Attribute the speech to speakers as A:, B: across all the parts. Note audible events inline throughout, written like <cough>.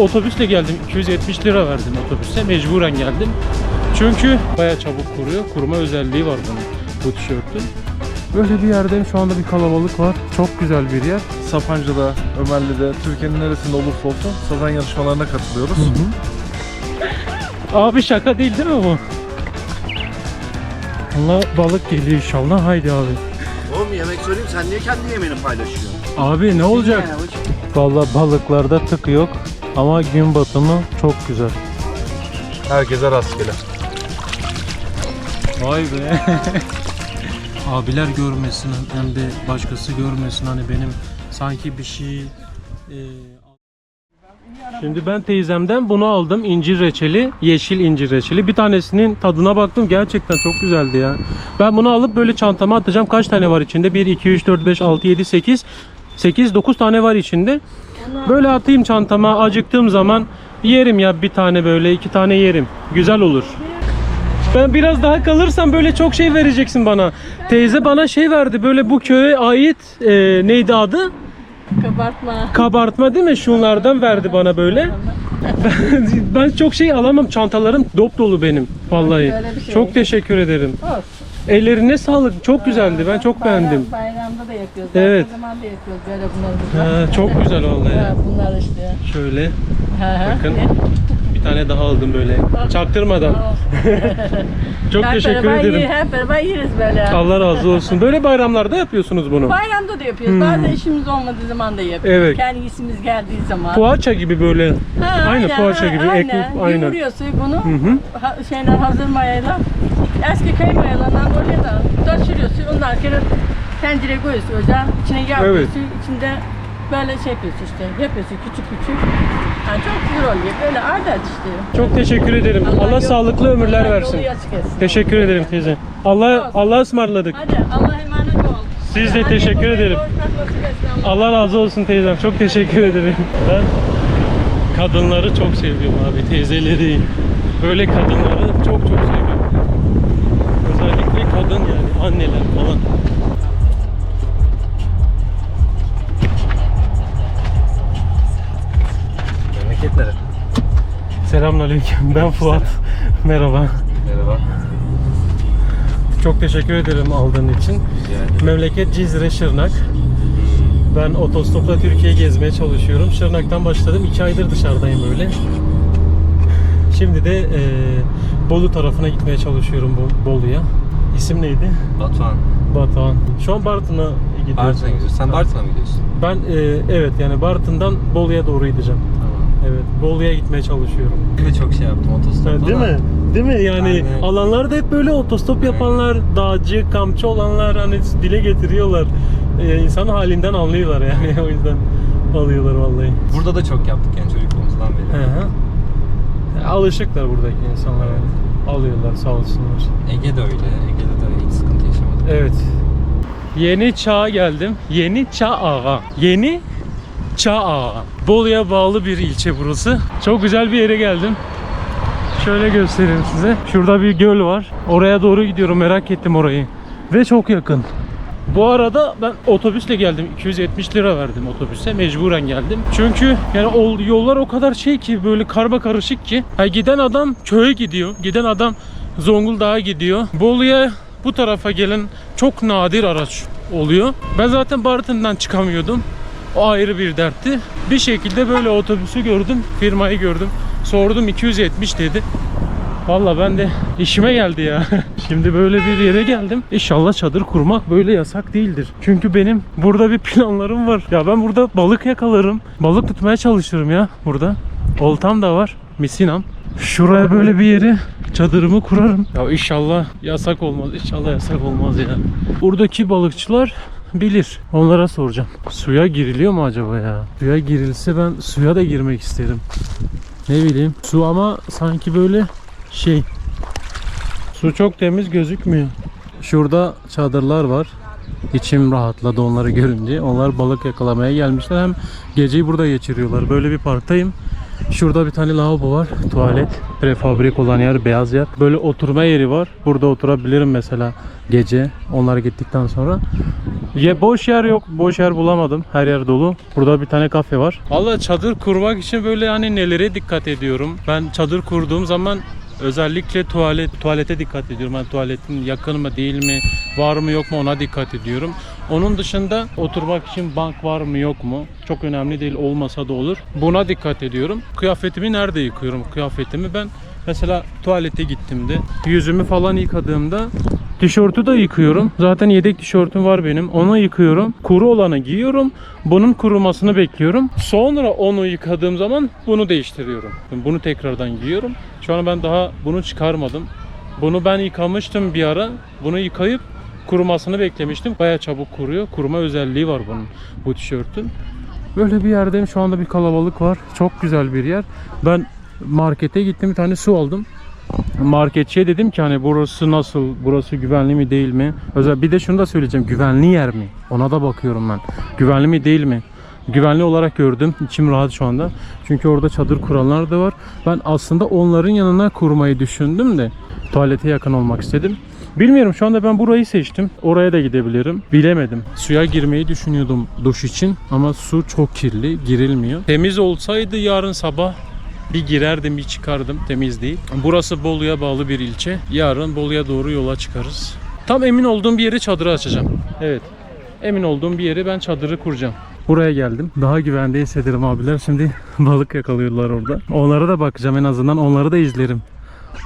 A: otobüsle geldim. 270 lira verdim otobüse. Mecburen geldim. Çünkü baya çabuk kuruyor. Kuruma özelliği var bunun bu tişörtün. Böyle bir yerdeyim. Şu anda bir kalabalık var. Çok güzel bir yer.
B: Sapanca'da, Ömerli'de, Türkiye'nin neresinde olursa olsun sazan yarışmalarına katılıyoruz.
A: Abi şaka değil değil mi bu? Allah balık geliyor inşallah. Haydi abi.
C: Oğlum yemek söyleyeyim sen niye kendi yemeğini paylaşıyorsun?
A: Abi ne olacak? Vallahi balıklarda tık yok. Ama gün batımı çok güzel.
B: Herkese rastgele.
A: Vay be. <laughs> Abiler görmesin hem de başkası görmesin hani benim sanki bir şey e, Şimdi ben teyzemden bunu aldım incir reçeli, yeşil incir reçeli. Bir tanesinin tadına baktım gerçekten çok güzeldi ya. Ben bunu alıp böyle çantama atacağım. Kaç tane var içinde? 1 2 3 4 5 6 7 8 8 9 tane var içinde. Böyle atayım çantama acıktığım zaman yerim ya bir tane böyle iki tane yerim. Güzel olur. Ben biraz daha kalırsam böyle çok şey vereceksin bana. Teyze bana şey verdi böyle bu köye ait e, neydi adı?
D: Kabartma.
A: Kabartma değil mi? Şunlardan verdi bana böyle. Ben, ben çok şey alamam. Çantalarım dop dolu benim. Vallahi.
D: Şey.
A: Çok teşekkür ederim.
D: Olsun.
A: Ellerine sağlık. Çok güzeldi. Ben çok beğendim.
D: Bayram, bayramda da yapıyoruz.
A: Evet.
D: Her zaman da yapıyoruz böyle bunları.
A: Ha, çok güzel vallahi.
D: Ha, bunlar işte.
A: Şöyle
D: Ha, ha.
A: bakın. Bir tane daha aldım böyle. Çaktırmadan. <laughs> Çok
D: Hep
A: teşekkür
D: beraber
A: ederim.
D: Hep beraber yeriz böyle.
A: Allah razı olsun. Böyle bayramlarda yapıyorsunuz bunu.
D: Bayramda da yapıyoruz.
A: Hmm.
D: Bazen işimiz olmadığı zaman da yapıyoruz.
A: Evet.
D: Kendi işimiz geldiği zaman.
A: Poğaça gibi böyle.
D: Ha,
A: aynı
D: aynen,
A: poğaça gibi.
D: Aynen.
A: Ekmek aynen.
D: Yoğuruyorsun bunu.
A: Hı hı.
D: Ha, şeyler hazır mayayla. Eski köy mayalarından oraya da taşırıyorsun. Ondan sonra tencereye koyuyorsun ocağın. içine yağ
A: Evet.
D: İçinde böyle şey yapıyorsun işte. Yapıyorsun küçük küçük. Yani çok güzel oluyor. Böyle adet işte.
A: Çok teşekkür ederim. Allah,
D: yol-
A: sağlıklı ömürler
D: Allah
A: versin. Teşekkür ederim teyze. Allah Allah'a ısmarladık.
D: Hadi Allah emanet ol.
A: Siz de teşekkür ederim.
D: Allah.
A: Allah razı olsun teyzem. Çok teşekkür ederim. Ben kadınları çok seviyorum abi. Teyzeleri. Böyle kadınları çok çok seviyorum. Özellikle kadın yani anneler falan.
B: Memleket nere?
A: Selamünaleyküm. Ben Fuat. Merhaba.
B: Merhaba.
A: Çok teşekkür ederim aldığın için.
B: Yani
A: Memleket Cizre Şırnak. Ben otostopla Türkiye gezmeye çalışıyorum. Şırnak'tan başladım. 2 aydır dışarıdayım böyle. Şimdi de e, Bolu tarafına gitmeye çalışıyorum bu Bolu'ya. İsim neydi?
B: Batuhan.
A: Batuhan. Şu an Bartın'a gidiyoruz.
B: Bartın'a gidiyorsun. Sen Bartın'a mı gidiyorsun?
A: Ben e, evet yani Bartın'dan Bolu'ya doğru gideceğim. Evet Bolu'ya gitmeye çalışıyorum.
B: Ben çok şey yaptım otostopta
A: Değil
B: da.
A: mi? Değil mi? Yani
B: Yani-
A: alanlarda hep böyle otostop yapanlar, dağcı, kampçı olanlar hani dile getiriyorlar. Ee, insan halinden anlıyorlar yani <laughs> o yüzden alıyorlar vallahi.
B: Burada da çok yaptık yani çocukluğumuzdan
A: Hı
B: beri.
A: hı. Alışıklar buradaki insanlar yani. Alıyorlar sağ olsunlar.
B: Ege de öyle. Ege'de de hiç sıkıntı yaşamadık.
A: Evet. Yeni Çağ'a geldim. Yeni Çağ'a. Yeni Çağ'a. Bolu'ya bağlı bir ilçe burası. Çok güzel bir yere geldim. Şöyle göstereyim size. Şurada bir göl var. Oraya doğru gidiyorum. Merak ettim orayı. Ve çok yakın. Bu arada ben otobüsle geldim. 270 lira verdim otobüse. Mecburen geldim. Çünkü yani yollar o kadar şey ki böyle karma karışık ki. Ha, giden adam köye gidiyor. Giden adam Zonguldak'a gidiyor. Bolu'ya bu tarafa gelen çok nadir araç oluyor. Ben zaten Bartın'dan çıkamıyordum. O ayrı bir dertti. Bir şekilde böyle otobüsü gördüm. Firmayı gördüm. Sordum 270 dedi. Valla ben de işime geldi ya. <laughs> Şimdi böyle bir yere geldim. İnşallah çadır kurmak böyle yasak değildir. Çünkü benim burada bir planlarım var. Ya ben burada balık yakalarım. Balık tutmaya çalışırım ya burada. Oltam da var. Misinam. Şuraya böyle bir yere çadırımı kurarım. Ya inşallah yasak olmaz. İnşallah yasak olmaz ya. Buradaki balıkçılar bilir. Onlara soracağım. Suya giriliyor mu acaba ya? Suya girilse ben suya da girmek isterim. Ne bileyim. Su ama sanki böyle şey. Su çok temiz gözükmüyor. Şurada çadırlar var. İçim rahatladı onları görünce. Onlar balık yakalamaya gelmişler. Hem geceyi burada geçiriyorlar. Böyle bir parktayım. Şurada bir tane lavabo var. Tuvalet. Prefabrik olan yer, beyaz yer. Böyle oturma yeri var. Burada oturabilirim mesela gece. Onlar gittikten sonra. Ya boş yer yok. Boş yer bulamadım. Her yer dolu. Burada bir tane kafe var. Valla çadır kurmak için böyle hani nelere dikkat ediyorum. Ben çadır kurduğum zaman özellikle tuvalet tuvalete dikkat ediyorum. Hani tuvaletin yakın mı değil mi, var mı yok mu ona dikkat ediyorum. Onun dışında oturmak için bank var mı yok mu? Çok önemli değil olmasa da olur. Buna dikkat ediyorum. Kıyafetimi nerede yıkıyorum? Kıyafetimi ben mesela tuvalete gittiğimde yüzümü falan yıkadığımda Tişörtü de yıkıyorum. Zaten yedek tişörtüm var benim. Onu yıkıyorum. Kuru olanı giyiyorum. Bunun kurumasını bekliyorum. Sonra onu yıkadığım zaman bunu değiştiriyorum. Bunu tekrardan giyiyorum. Şu an ben daha bunu çıkarmadım. Bunu ben yıkamıştım bir ara. Bunu yıkayıp kurumasını beklemiştim. Baya çabuk kuruyor. Kuruma özelliği var bunun bu tişörtün. Böyle bir yerdeyim. Şu anda bir kalabalık var. Çok güzel bir yer. Ben markete gittim. Bir tane su aldım marketçiye dedim ki hani burası nasıl, burası güvenli mi değil mi? Özel bir de şunu da söyleyeceğim. Güvenli yer mi? Ona da bakıyorum ben. Güvenli mi değil mi? Güvenli olarak gördüm. İçim rahat şu anda. Çünkü orada çadır kuranlar da var. Ben aslında onların yanına kurmayı düşündüm de tuvalete yakın olmak istedim. Bilmiyorum şu anda ben burayı seçtim. Oraya da gidebilirim. Bilemedim. Suya girmeyi düşünüyordum duş için ama su çok kirli, girilmiyor. Temiz olsaydı yarın sabah bir girerdim bir çıkardım temiz değil. Burası Bolu'ya bağlı bir ilçe. Yarın Bolu'ya doğru yola çıkarız. Tam emin olduğum bir yere çadırı açacağım. Evet. Emin olduğum bir yere ben çadırı kuracağım. Buraya geldim. Daha güvende hissederim abiler. Şimdi <laughs> balık yakalıyorlar orada. Onlara da bakacağım en azından. Onları da izlerim.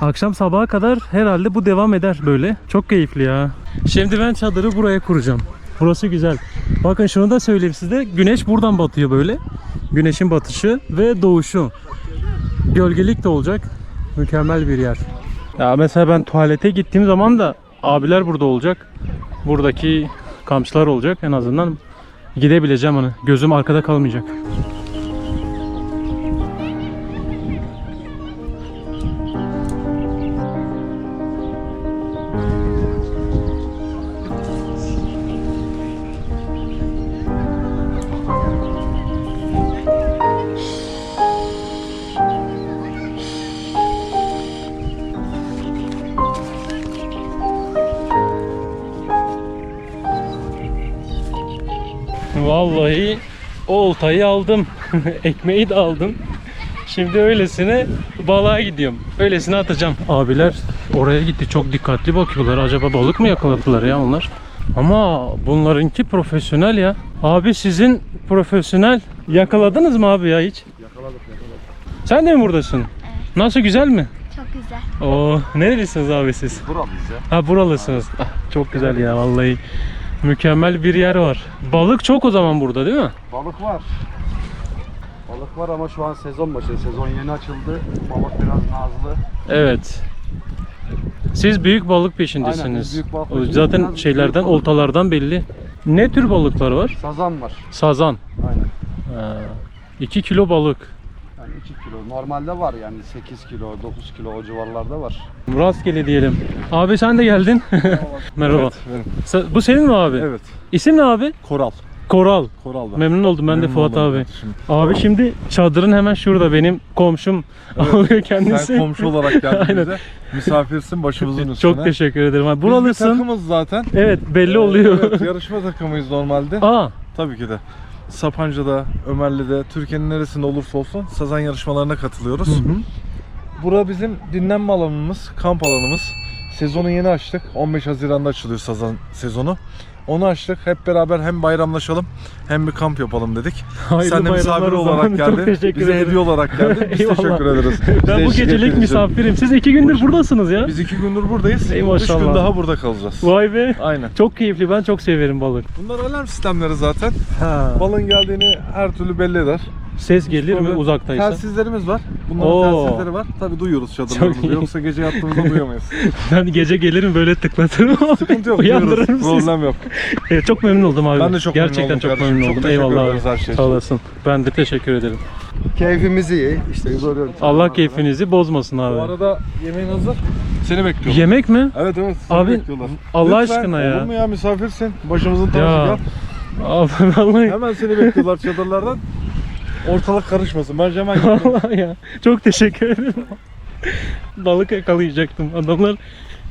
A: Akşam sabaha kadar herhalde bu devam eder böyle. Çok keyifli ya. Şimdi ben çadırı buraya kuracağım. Burası güzel. Bakın şunu da söyleyeyim size. Güneş buradan batıyor böyle. Güneşin batışı ve doğuşu. Gölgelik de olacak. Mükemmel bir yer. Ya mesela ben tuvalete gittiğim zaman da abiler burada olacak. Buradaki kamçılar olacak. En azından gidebileceğim hani. Gözüm arkada kalmayacak. Vallahi oltayı aldım. <laughs> Ekmeği de aldım. Şimdi öylesine balığa gidiyorum. Öylesine atacağım. Abiler oraya gitti. Çok dikkatli bakıyorlar. Acaba balık mı yakaladılar ya onlar? Ama bunlarınki profesyonel ya. Abi sizin profesyonel. Yakaladınız mı abi ya hiç?
C: Yakaladık yakaladık.
A: Sen de mi buradasın? Nasıl güzel mi?
E: Çok güzel.
A: Oo, nerelisiniz abi siz?
C: Buralıyız ya.
A: Ha buralısınız. Ah, çok güzel ya vallahi. Mükemmel bir yer var. Balık çok o zaman burada değil mi?
C: Balık var. Balık var ama şu an sezon başı. Sezon yeni açıldı. Balık biraz nazlı.
A: Evet. Siz büyük balık
C: Aynen,
A: peşindesiniz.
C: biz büyük balık
A: O
C: peşindeyiz.
A: Zaten
C: Biraz
A: şeylerden,
C: büyük balık.
A: oltalardan belli. Ne tür balıklar var?
C: Sazan var.
A: Sazan.
C: Aynen.
A: 2 kilo balık.
C: Yani 2 kilo. Normalde var yani 8 kilo, 9 kilo o civarlarda var.
A: Rastgele diyelim. Abi sen de geldin. <laughs> Merhaba.
B: Evet, benim.
A: Sen- bu senin mi abi?
B: Evet.
A: İsim ne abi?
B: Koral.
A: Koral.
B: Koral ben.
A: Memnun oldum ben de
B: Memnun
A: Fuat
B: oldum
A: abi.
B: kardeşim.
A: Abi şimdi çadırın hemen şurada benim komşum oluyor <laughs> kendisi.
B: Sen komşu olarak <laughs> geldin bize. Misafirsin başımızın üstüne.
A: Çok teşekkür ederim. abi.
B: Biz bir
A: Buralısın.
B: takımız zaten.
A: Evet belli oluyor.
B: Evet, yarışma takımıyız normalde.
A: Aa
B: Tabii ki de. Sapanca'da, Ömerli'de, Türkiye'nin neresinde olursa olsun sazan yarışmalarına katılıyoruz. Bura bizim dinlenme alanımız, kamp alanımız. Sezonu yeni açtık. 15 Haziran'da açılıyor sazan sezonu. Onu açtık. Hep beraber hem bayramlaşalım hem bir kamp yapalım dedik. <laughs>
A: Hayırlı
B: Sen de misafir olarak <laughs> geldin. Bize
A: ederim.
B: hediye olarak geldin. Biz <laughs>
A: Eyvallah.
B: teşekkür ederiz.
A: Ben bu gecelik misafirim. Siz iki gündür buradasınız ya.
B: Biz iki gündür buradayız.
A: Ey
B: Üç
A: maşallah.
B: gün daha burada kalacağız.
A: Vay be.
B: Aynen.
A: Çok keyifli. Ben çok severim balık.
B: Bunlar alarm sistemleri zaten.
A: Ha.
B: Balın geldiğini her türlü belli eder.
A: Ses gelir mi uzaktaysa?
B: Telsizlerimiz var. Bunların
A: Oo.
B: telsizleri var. Tabii duyuyoruz
A: Çok iyi.
B: çadırlarımızda. Yoksa gece yattığımızda duyamayız. <laughs>
A: Ben gece gelirim böyle tıklatırım.
B: Sıkıntı yok.
A: Uyandırırım
B: duyuyoruz.
A: sizi.
B: Problem yok.
A: Evet, çok memnun oldum abi.
B: Ben de çok
A: Gerçekten
B: memnun oldum
A: çok
B: kardeşim.
A: memnun
B: Çok
A: oldum.
B: teşekkür
A: Eyvallah
B: ederiz
A: abi.
B: her şey
A: Sağ olasın. Ben de teşekkür ederim.
C: Keyfimiz iyi. İşte görüyorum.
A: Allah keyfinizi bozmasın
B: Bu
A: abi.
B: arada yemeğin hazır. Seni bekliyorum.
A: Yemek mi?
B: Evet evet. Seni
A: Abi,
B: bekliyorlar.
A: Allah
B: Lütfen,
A: aşkına ya.
B: Olur mu ya misafirsin? Başımızın tacı
A: Ya.
B: gel.
A: Abi vallahi
B: Hemen seni bekliyorlar çadırlardan. Ortalık karışmasın. Ben hemen gidiyorum. <laughs>
A: Vallahi ya. Çok teşekkür ederim. Balık yakalayacaktım. Adamlar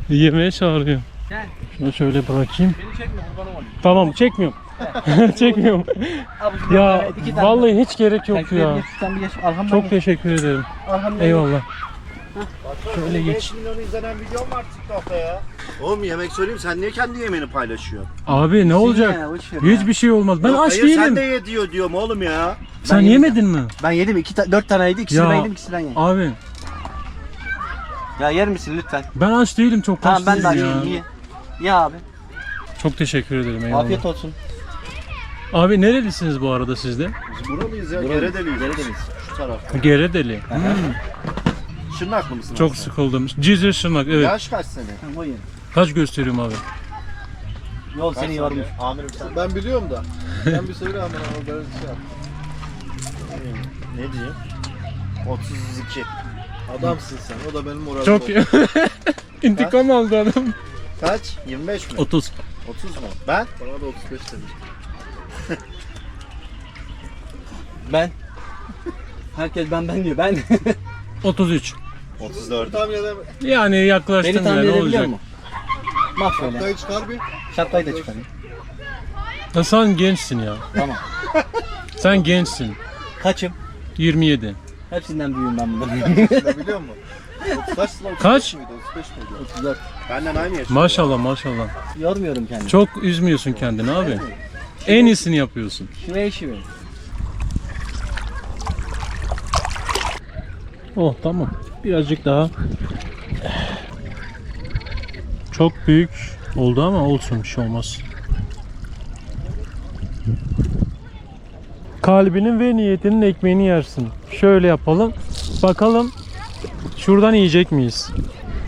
A: yemeğe çağırıyor.
E: Gel.
A: Şunu şöyle bırakayım.
E: Beni çekme kurbanım olayım.
A: Tamam çekmiyorum. <laughs> çekmiyorum.
E: Abi
A: Ya vallahi hiç gerek yok ya. Çok teşekkür ederim. Eyvallah.
F: Şöyle geç. milyon izlenen video mu var TikTok'ta ya? Oğlum yemek söyleyeyim sen niye kendi yemeğini paylaşıyorsun?
A: Abi ne olacak?
E: Ya, boş ver ya.
A: Hiçbir şey olmaz. Ben
F: Yok,
A: aç
F: hayır, Sen
A: değilim.
F: de ye diyor diyorum oğlum ya.
A: Sen
E: Ben
A: yemedin mi?
E: Ben yedim. iki ta- dört taneydi. İkisini
A: Ya.
E: ben yedim. ikisinden ye.
A: Abi
E: Ya yer misin lütfen?
A: ben aç değilim çok
E: Tamam
A: aç
E: ben de
A: değilim ya.
E: açayım. Ye. Ye abi.
A: Çok teşekkür ederim eyvallah.
E: Afiyet olsun.
A: Abi nerelisiniz bu arada sizde?
F: Biz buralıyız ya.
E: Buralıyız,
F: Geredeliyiz.
E: Geredeliyiz.
F: Şu tarafta.
A: Geredeli.
F: Şırnaklı mısın?
A: Çok
F: sen?
A: sıkıldım. Cizre Şırnak evet.
F: Yaş kaç sene?
E: Ye.
A: Kaç gösteriyorum abi?
E: Yol seni yormuş.
F: Amirim sen.
B: Ben biliyorum da. <laughs> Sen bir söyle ama ben şey yap.
F: Ne diyeyim? 32.
B: Adamsın sen. O da benim moralim.
A: Çok <laughs> intikam aldı adam.
F: Kaç? 25 mi?
A: 30.
F: 30 mu? Ben?
B: Bana da 35 demiş.
E: Ben. Herkes ben ben diyor. Ben.
A: 33.
F: 34.
B: Tahmin edemem.
A: Yani yaklaştın
E: Beni
A: ya
E: tahmin
A: ne
E: edebiliyor
A: olacak?
E: musun? Mahvöyle.
B: Dayı çıkar bir.
E: Şapkayı da çıkarayım.
A: Ya sen gençsin ya.
E: Tamam.
A: Sen gençsin.
E: Kaçım?
A: 27.
E: Hepsinden büyüğüm ben bundan.
B: Ne biliyor musun? 30 kaç lan?
A: Kaç?
B: mıydı? 35 miydi?
E: 34.
F: Benden aynı yaşta.
A: Maşallah maşallah.
E: Yormuyorum kendimi.
A: Çok üzmüyorsun kendini abi. En iyisini yapıyorsun.
E: Şuraya işi
A: Oh tamam. Birazcık daha. Çok büyük oldu ama olsun bir şey olmaz. Kalbinin ve niyetinin ekmeğini yersin. Şöyle yapalım. Bakalım şuradan yiyecek miyiz?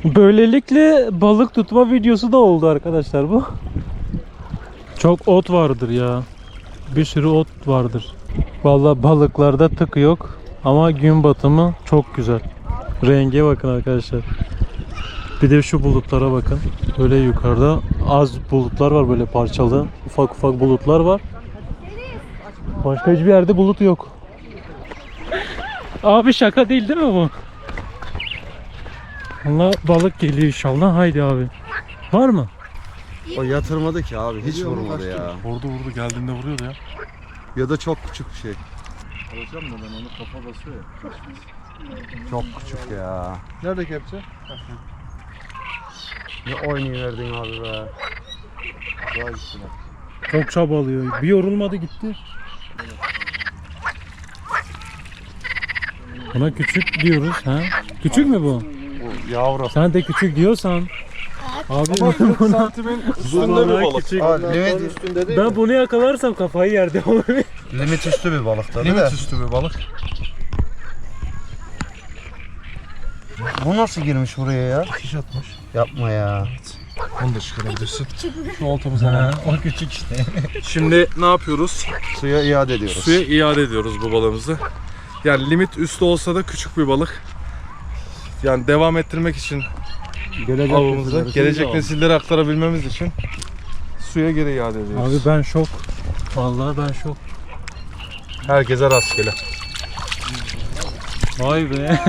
A: Böylelikle balık tutma videosu da oldu arkadaşlar bu. Çok ot vardır ya. Bir sürü ot vardır. Vallahi balıklarda tık yok. Ama gün batımı çok güzel. Renge bakın arkadaşlar. Bir de şu bulutlara bakın. Böyle yukarıda az bulutlar var böyle parçalı. Ufak ufak bulutlar var. Başka hiçbir yerde bulut yok. <laughs> Abi şaka değil değil mi bu? Allah balık geliyor inşallah. Haydi abi. Var mı?
C: O yatırmadı ki abi. Hiç vurmadı ya.
B: Vurdu vurdu geldiğinde vuruyordu ya.
C: Ya da çok küçük bir şey.
B: Alacağım da ben onu kafa basıyor ya.
C: Çok küçük ya.
B: Nerede kepçe?
C: Ne oynayıverdin abi be.
B: Daha üstüne.
A: Çok çabalıyor. Bir yorulmadı gitti. Buna küçük diyoruz ha. Küçük mü bu?
B: Bu yavru.
A: Sen de küçük diyorsan. Abi
B: Ama 40 santimin üstünde bir
A: vallahi
B: balık.
A: küçük.
B: Limit üstünde değil
A: ben
B: mi?
A: bunu yakalarsam kafayı yerdi abi.
C: Limit üstü bir balık tabii
B: Limit
C: de.
B: üstü bir balık.
C: Bu nasıl girmiş buraya ya?
B: Fiş atmış.
C: Yapma ya.
B: Onu da çıkarabilirsin. Şu oltamıza alalım.
A: o küçük işte.
B: Şimdi ne yapıyoruz?
C: Suya iade ediyoruz.
B: Suya iade ediyoruz bu balığımızı. Yani limit üstü olsa da küçük bir balık. Yani devam ettirmek için
A: Gelecek
B: avımızı, gelecek nesillere aktarabilmemiz için suya geri iade ediyoruz.
A: Abi ben şok. Vallahi ben şok.
B: Herkese rastgele.
A: Vay be.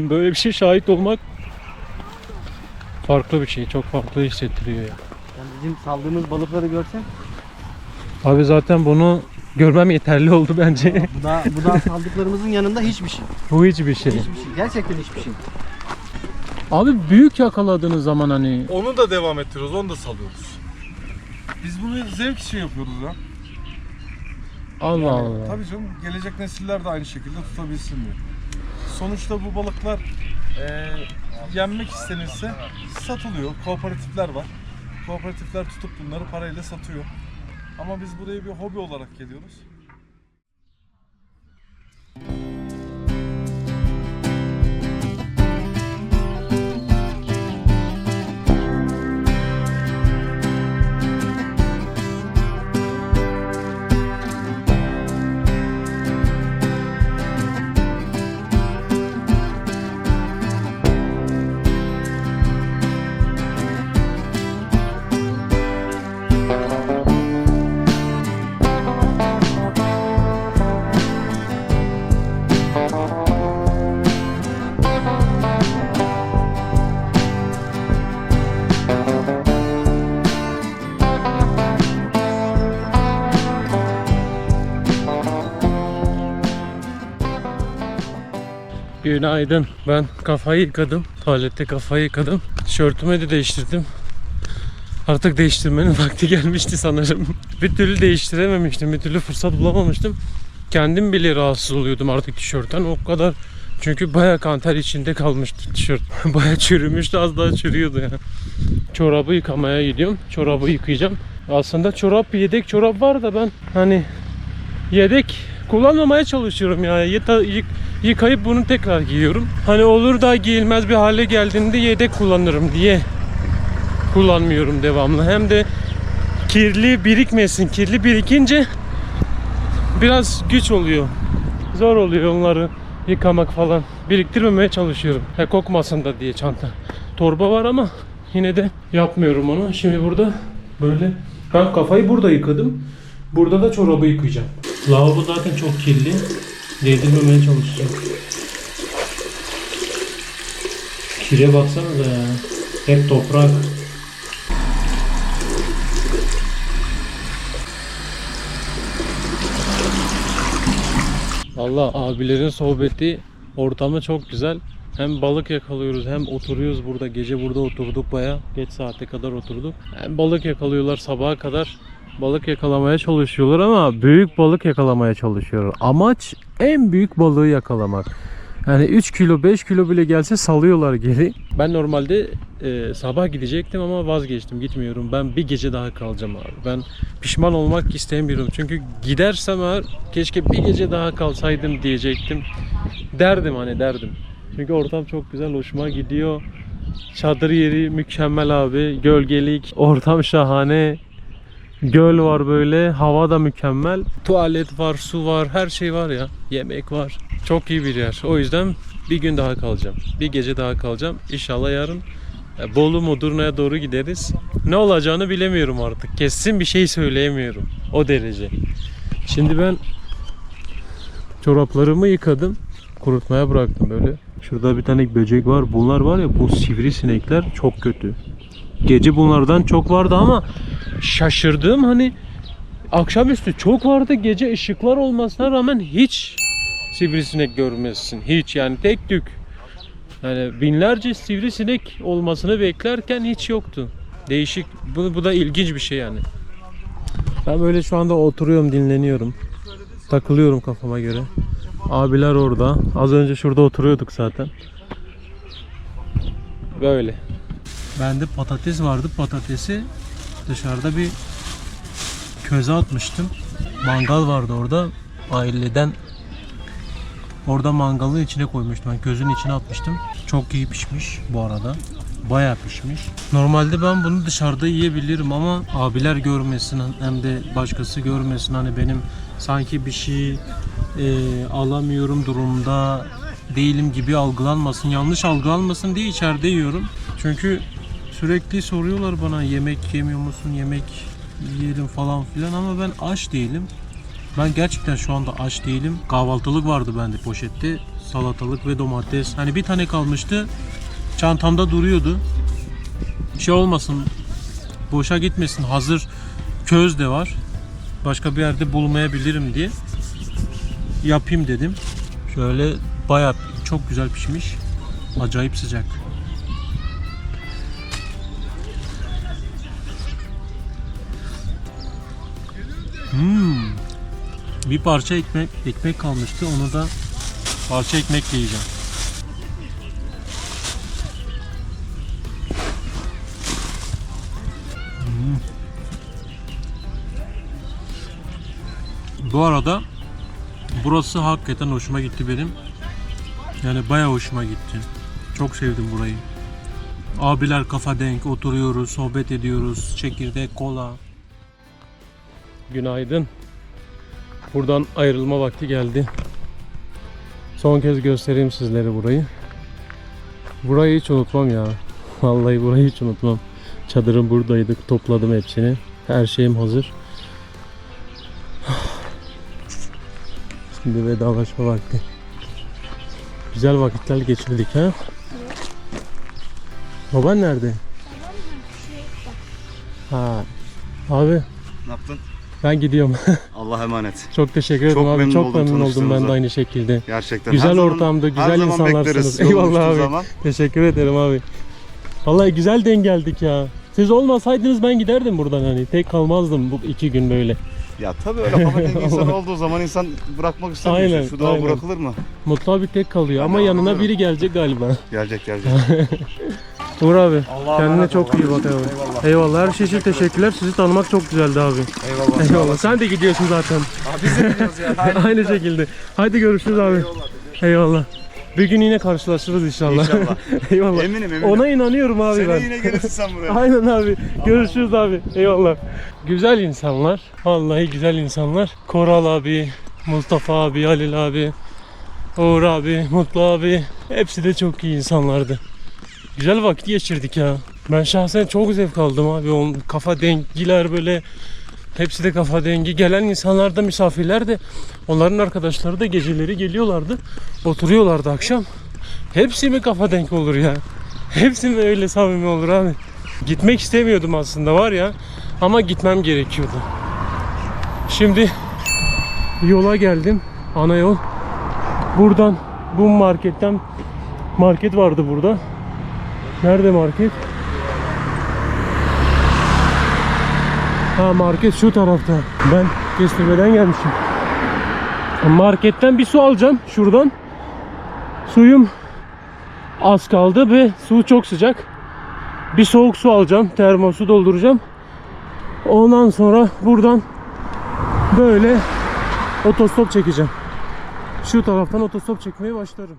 A: <laughs> Böyle bir şey şahit olmak farklı bir şey. Çok farklı hissettiriyor ya.
E: Yani bizim saldığımız balıkları görsen.
A: Abi zaten bunu görmem yeterli oldu bence.
E: Bu da, bu da saldıklarımızın yanında hiçbir şey.
A: Bu hiçbir şey.
E: Hiçbir şey. Gerçekten hiçbir şey.
A: Abi büyük yakaladığınız zaman hani
B: Onu da devam ettiriyoruz, onu da salıyoruz. Biz bunu zevk için yapıyoruz ya.
A: Allah Allah.
B: Tabii canım gelecek nesiller de aynı şekilde tutabilsin diye. Sonuçta bu balıklar eee, yenmek istenirse satılıyor. Kooperatifler var. Kooperatifler tutup bunları parayla satıyor. Ama biz buraya bir hobi olarak geliyoruz.
A: Günaydın. Ben kafayı yıkadım. Tuvalette kafayı yıkadım. Tişörtümü de değiştirdim. Artık değiştirmenin <laughs> vakti gelmişti sanırım. bir türlü değiştirememiştim. Bir türlü fırsat bulamamıştım. Kendim bile rahatsız oluyordum artık tişörtten. O kadar çünkü baya kanter içinde kalmıştı tişört. <laughs> baya çürümüştü az daha çürüyordu yani. Çorabı yıkamaya gidiyorum. Çorabı yıkayacağım. Aslında çorap yedek çorap var da ben hani yedek kullanmamaya çalışıyorum yani. Yeta- yık- yıkayıp bunu tekrar giyiyorum. Hani olur da giyilmez bir hale geldiğinde yedek kullanırım diye kullanmıyorum devamlı. Hem de kirli birikmesin. Kirli birikince biraz güç oluyor. Zor oluyor onları yıkamak falan. Biriktirmemeye çalışıyorum. He, kokmasın da diye çanta. Torba var ama yine de yapmıyorum onu. Şimdi burada böyle ben kafayı burada yıkadım. Burada da çorabı yıkayacağım. Lavabo zaten çok kirli. Değdirmemeye çalışacağım. Kire baksanıza ya. Hep toprak. Valla abilerin sohbeti ortamı çok güzel. Hem balık yakalıyoruz hem oturuyoruz burada. Gece burada oturduk baya. Geç saate kadar oturduk. Hem balık yakalıyorlar sabaha kadar. Balık yakalamaya çalışıyorlar ama büyük balık yakalamaya çalışıyorlar. Amaç en büyük balığı yakalamak. Yani 3 kilo 5 kilo bile gelse salıyorlar geri. Ben normalde e, sabah gidecektim ama vazgeçtim gitmiyorum. Ben bir gece daha kalacağım abi. Ben pişman olmak istemiyorum. Çünkü gidersem eğer keşke bir gece daha kalsaydım diyecektim. Derdim hani derdim. Çünkü ortam çok güzel hoşuma gidiyor. Çadır yeri mükemmel abi. Gölgelik, ortam şahane. Göl var böyle, hava da mükemmel. Tuvalet var, su var, her şey var ya. Yemek var. Çok iyi bir yer. O yüzden bir gün daha kalacağım. Bir gece daha kalacağım. İnşallah yarın e, Bolu Mudurnu'ya doğru gideriz. Ne olacağını bilemiyorum artık. Kesin bir şey söyleyemiyorum. O derece. Şimdi ben çoraplarımı yıkadım. Kurutmaya bıraktım böyle. Şurada bir tane böcek var. Bunlar var ya bu sivrisinekler çok kötü. Gece bunlardan çok vardı ama şaşırdığım hani akşamüstü çok vardı. Gece ışıklar olmasına rağmen hiç sivrisinek görmezsin. Hiç yani tek tük. Yani binlerce sivrisinek olmasını beklerken hiç yoktu. Değişik. Bu, bu da ilginç bir şey yani. Ben böyle şu anda oturuyorum, dinleniyorum. Takılıyorum kafama göre. Abiler orada. Az önce şurada oturuyorduk zaten. Böyle. Bende patates vardı. Patatesi dışarıda bir köze atmıştım. Mangal vardı orada. Aileden orada mangalı içine koymuştum. Ben közün içine atmıştım. Çok iyi pişmiş bu arada. Bayağı pişmiş. Normalde ben bunu dışarıda yiyebilirim ama abiler görmesin hem de başkası görmesin. Hani benim sanki bir şey e, alamıyorum durumda değilim gibi algılanmasın. Yanlış algılanmasın diye içeride yiyorum. Çünkü sürekli soruyorlar bana yemek yemiyor musun? Yemek yiyelim falan filan ama ben aç değilim. Ben gerçekten şu anda aç değilim. Kahvaltılık vardı bende poşette. Salatalık ve domates. Hani bir tane kalmıştı. Çantamda duruyordu. Şey olmasın. Boşa gitmesin. Hazır köz de var. Başka bir yerde bulmayabilirim diye yapayım dedim. Şöyle bayağı çok güzel pişmiş. Acayip sıcak. Hmm. Bir parça ekmek ekmek kalmıştı. Onu da parça ekmekle yiyeceğim. Hmm. Bu arada burası hakikaten hoşuma gitti benim. Yani bayağı hoşuma gitti. Çok sevdim burayı. Abiler kafa denk oturuyoruz, sohbet ediyoruz. Çekirdek, kola. Günaydın. Buradan ayrılma vakti geldi. Son kez göstereyim sizlere burayı. Burayı hiç unutmam ya. <laughs> Vallahi burayı hiç unutmam. Çadırım buradaydık. Topladım hepsini. Her şeyim hazır. <sighs> Şimdi vedalaşma vakti. Güzel vakitler geçirdik ha. Baban nerede? Ha. Abi
F: Ne yaptın?
A: Ben gidiyorum. <laughs>
F: Allah emanet.
A: çok teşekkür ederim
F: Çok
A: abi.
F: memnun
A: çok
F: oldum
A: memnun oldum ben de
F: tanıştığımıza.
A: aynı şekilde.
F: Gerçekten.
A: Güzel
F: Her zaman-
A: ortamda,
F: her
A: güzel
F: zaman
A: insanlarsınız.
F: bekleriz yolun
A: Eyvallah
F: düştüğü
A: abi.
F: Zaman.
A: Teşekkür ederim abi. Vallahi güzel denk geldik ya. Siz olmasaydınız ben giderdim buradan hani. Tek kalmazdım bu iki gün böyle.
F: Ya tabii öyle hava dengi <laughs> insan olduğu zaman insan bırakmak istemiyor.
A: Aynen,
F: Şu
A: aynen.
F: bırakılır mı?
A: Mutlu abi tek kalıyor ama
F: de
A: yanına
F: anlıyorum.
A: biri gelecek galiba.
F: Gelecek gelecek. <laughs>
A: Uğur abi
B: Allah'a
A: kendine çok iyi bak abi.
B: Eyvallah.
A: Eyvallah her şey için teşekkürler. Sizi tanımak çok güzeldi abi.
B: Eyvallah.
A: Eyvallah. Sen de gidiyorsun zaten.
B: Biz de gidiyoruz ya. <laughs>
A: Aynı şekilde. Hadi görüşürüz abi. Eyvallah. Bir gün yine karşılaşırız inşallah.
F: İnşallah. <laughs>
A: Eyvallah.
F: Eminim eminim.
A: Ona inanıyorum abi
F: Seneye
A: ben.
F: yine gelirsin sen buraya. <laughs>
A: Aynen abi. Görüşürüz abi. Eyvallah. Güzel insanlar. Vallahi güzel insanlar. Koral abi, Mustafa abi, Halil abi, Uğur abi, Mutlu abi. Hepsi de çok iyi insanlardı. Güzel vakit geçirdik ya. Ben şahsen çok zevk aldım abi. O kafa dengiler böyle Hepsi de kafa dengi. Gelen insanlar da misafirler de onların arkadaşları da geceleri geliyorlardı. Oturuyorlardı akşam. Hepsi mi kafa denk olur ya? Hepsi mi öyle samimi olur abi? Gitmek istemiyordum aslında var ya. Ama gitmem gerekiyordu. Şimdi yola geldim. Ana yol. Buradan bu marketten market vardı burada. Nerede market? Ha market şu tarafta. Ben kestirmeden gelmişim. Marketten bir su alacağım şuradan. Suyum az kaldı ve su çok sıcak. Bir soğuk su alacağım. Termosu dolduracağım. Ondan sonra buradan böyle otostop çekeceğim. Şu taraftan otostop çekmeye başlarım.